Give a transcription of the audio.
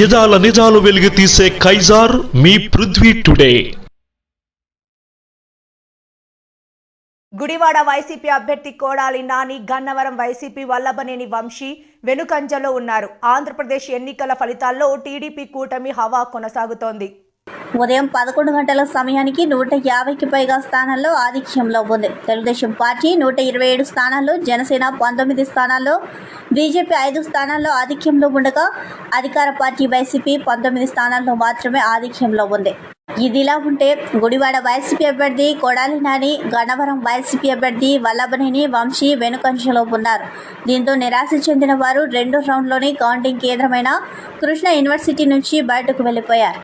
యదాల నిజాలు వెలిగి తీసే కైజార్ మీ పృథ్వీ టుడే. గుడివాడ వైసీపీ అభ్యర్థి కోడాలి నాని గన్నవరం వైసీపీ వల్లభనేని వంశీ వెనుకంజలో ఉన్నారు. ఆంధ్రప్రదేశ్ ఎన్నికల ఫలితాల్లో టీడీపీ కూటమి హవా కొనసాగుతోంది. ఉదయం పదకొండు గంటల సమయానికి నూట యాభైకి పైగా స్థానాల్లో ఆధిక్యంలో ఉంది. తెలుగుదేశం పార్టీ నూట ఇరవై ఏడు స్థానాల్లో జనసేన పంతొమ్మిది స్థానాల్లో బీజేపీ ఐదు స్థానాల్లో ఆధిక్యంలో ఉండగా అధికార పార్టీ వైసీపీ పంతొమ్మిది స్థానాల్లో మాత్రమే ఆధిక్యంలో ఉంది. ఇదిలా ఉంటే గుడివాడ వైసీపీ అభ్యర్థి కొడాలి నాని గన్నవరం వైసీపీ అభ్యర్థి వల్లభనేని వంశీ వెనుకంజలో ఉన్నారు. దీంతో నిరాశ చెందిన వారు రెండో రౌండ్లోని కౌంటింగ్ కేంద్రమైన కృష్ణ యూనివర్సిటీ నుంచి బయటకు వెళ్ళిపోయారు